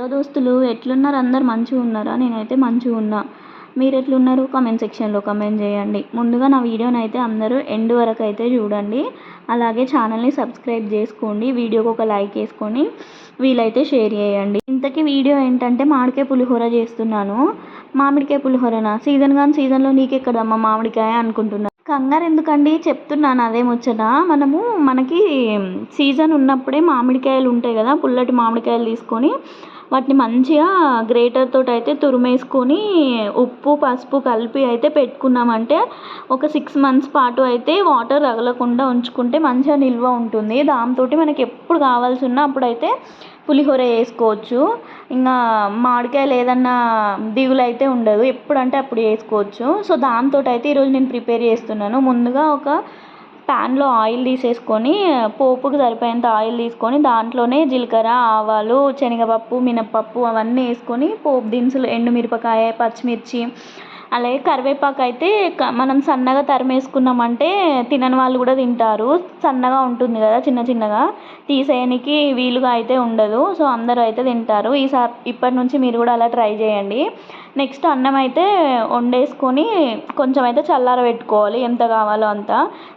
Hello దోస్తులు ఎట్లున్నారు? అందరు మంచిగా ఉన్నారా? నేనైతే మంచిగా ఉన్నా. మీరు ఎట్లున్నారు కమెంట్ సెక్షన్లో కమెంట్ చేయండి. ముందుగా నా వీడియోని అయితే అందరూ ఎండ్ వరకు అయితే చూడండి. అలాగే ఛానల్ని సబ్స్క్రైబ్ చేసుకోండి. వీడియోకి ఒక లైక్ వేసుకొని వీలైతే షేర్ చేయండి. ఇంతకీ వీడియో ఏంటంటే మామిడికాయ పులిహోర చేస్తున్నాను. మామిడికాయ పులిహోరనా? సీజన్ కానీ సీజన్లో నీకెక్కడమ్మా మామిడికాయ అనుకుంటున్నాను కంగారు ఎందుకండి? చెప్తున్నాను అదే ముచ్చట. మనము మనకి సీజన్ ఉన్నప్పుడే మామిడికాయలు ఉంటాయి కదా పుల్లటి మామిడికాయలు తీసుకొని వాటిని మంచిగా గ్రేటర్ తోటి అయితే తురిమేసుకొని ఉప్పు పసుపు కలిపి అయితే పెట్టుకున్నామంటే ఒక సిక్స్ మంత్స్ పాటు అయితే వాటర్ తగలకుండా ఉంచుకుంటే మంచిగా నిల్వ ఉంటుంది. దాంతో మనకి ఎప్పుడు కావాల్సి ఉన్న అప్పుడైతే పులిహోర వేసుకోవచ్చు. ఇంకా మామిడికాయలు ఏదన్నా దిగులు అయితే ఉండదు. ఎప్పుడంటే అప్పుడు వేసుకోవచ్చు. సో దాంతో అయితే ఈరోజు నేను ప్రిపేర్ చేస్తున్నాను. ముందుగా ఒక ప్యాన్లో ఆయిల్ తీసేసుకొని పోపుకు సరిపోయేంత ఆయిల్ తీసుకొని దాంట్లోనే జీలకర్ర ఆవాలు శనగపప్పు మినప్పప్పు అవన్నీ వేసుకొని పోపు దినుసులు ఎండుమిరపకాయ పచ్చిమిర్చి అలాగే కరివేపాకు అయితే మనం సన్నగా తరిమేసుకున్నామంటే తినని వాళ్ళు కూడా తింటారు. సన్నగా ఉంటుంది కదా చిన్న చిన్నగా. తీసేయనికి వీలుగా అయితే ఉండదు. సో అందరూ అయితే తింటారు. ఈసారి ఇప్పటి నుంచి మీరు కూడా అలా ట్రై చేయండి. నెక్స్ట్ అన్నం అయితే వండేసుకొని కొంచెం అయితే చల్లార పెట్టుకోవాలి. ఎంత కావాలో అంత.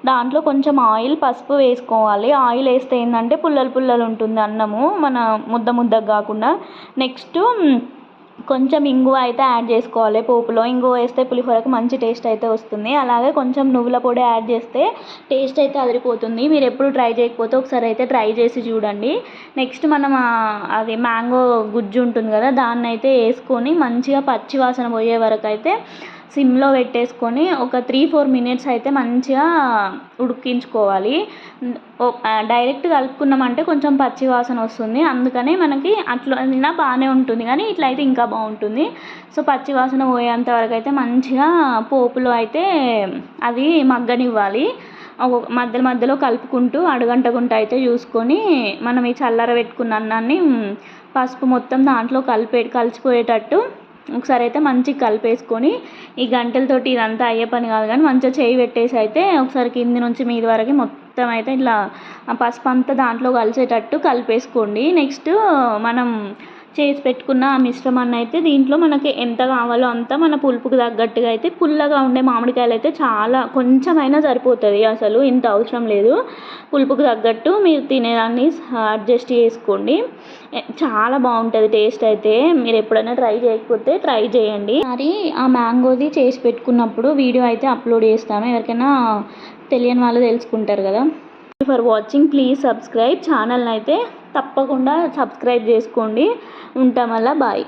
దాంట్లో కొంచెం ఆయిల్ పసుపు వేసుకోవాలి. ఆయిల్ వేస్తే ఏంటంటే పుల్లలు పుల్లలు ఉంటుంది అన్నము. మన ముద్ద ముద్దగా కాకుండా. నెక్స్ట్ కొంచెం ఇంగువ అయితే యాడ్ చేసుకోవాలి. పోపులో ఇంగువ వేస్తే పులిహోరకి మంచి టేస్ట్ అయితే వస్తుంది. అలాగే కొంచెం నువ్వుల పొడి యాడ్ చేస్తే టేస్ట్ అయితే అదిరిపోతుంది. మీరు ఎప్పుడు ట్రై చేయకపోతే ఒకసారి అయితే ట్రై చేసి చూడండి. నెక్స్ట్ మనం అది మ్యాంగో గుజ్జు ఉంటుంది కదా దాన్ని అయితే వేసుకొని మంచిగా పచ్చి వాసన పోయే వరకు అయితే సిమ్లో పెట్టేసుకొని ఒక త్రీ ఫోర్ మినిట్స్ అయితే మంచిగా ఉడికించుకోవాలి. డైరెక్ట్ కలుపుకున్నామంటే కొంచెం పచ్చి వాసన వస్తుంది. అందుకనే మనకి అట్లా బాగానే ఉంటుంది కానీ ఇట్లా అయితే ఇంకా బాగుంటుంది. సో పచ్చి వాసన పోయేంత వరకు అయితే మంచిగా పోపులో అయితే అది మగ్గనివ్వాలి. మధ్య మధ్యలో కలుపుకుంటూ అడుగంటకుండా అయితే చూసుకొని మనం ఈ చల్లార పెట్టుకున్న అన్నాన్ని పసుపు మొత్తం దాంట్లో కలిపే కలిసిపోయేటట్టు ఒకసారి అయితే మంచిగా కలిపేసుకొని ఈ గంటలతోటి ఇదంతా అయ్యే పని కాదు కానీ మంచిగా చేయి పెట్టేసి అయితే ఒకసారి కింది నుంచి మీది వరకు మొత్తం అయితే ఇట్లా పసుపు అంతా దాంట్లో కలిసేటట్టు కలిపేసుకోండి. నెక్స్ట్ మనం చేసి పెట్టుకున్న ఆ మిశ్రమాన్ని అయితే దీంట్లో మనకి ఎంత కావాలో అంత మన పులుపుకు తగ్గట్టుగా అయితే పుల్లగా ఉండే మామిడికాయలు అయితే చాలా కొంచెమైనా సరిపోతుంది అసలు ఇంత అవసరం లేదు. పులుపుకు తగ్గట్టు మీరు తినేదాన్ని అడ్జస్ట్ చేసుకోండి. చాలా బాగుంటుంది టేస్ట్ అయితే. మీరు ఎప్పుడైనా ట్రై చేయకపోతే ట్రై చేయండి. మరి ఆ మ్యాంగోది చేసి పెట్టుకున్నప్పుడు వీడియో అయితే అప్లోడ్ చేస్తాను. ఎవరికైనా తెలియని వాళ్ళు తెలుసుకుంటారు కదా. ఫర్ వాచింగ్ ప్లీజ్ సబ్స్క్రైబ్ ఛానల్ని అయితే తప్పకుండా సబ్స్క్రైబ్ చేసుకోండి. ఉంటాం అలా బాయ్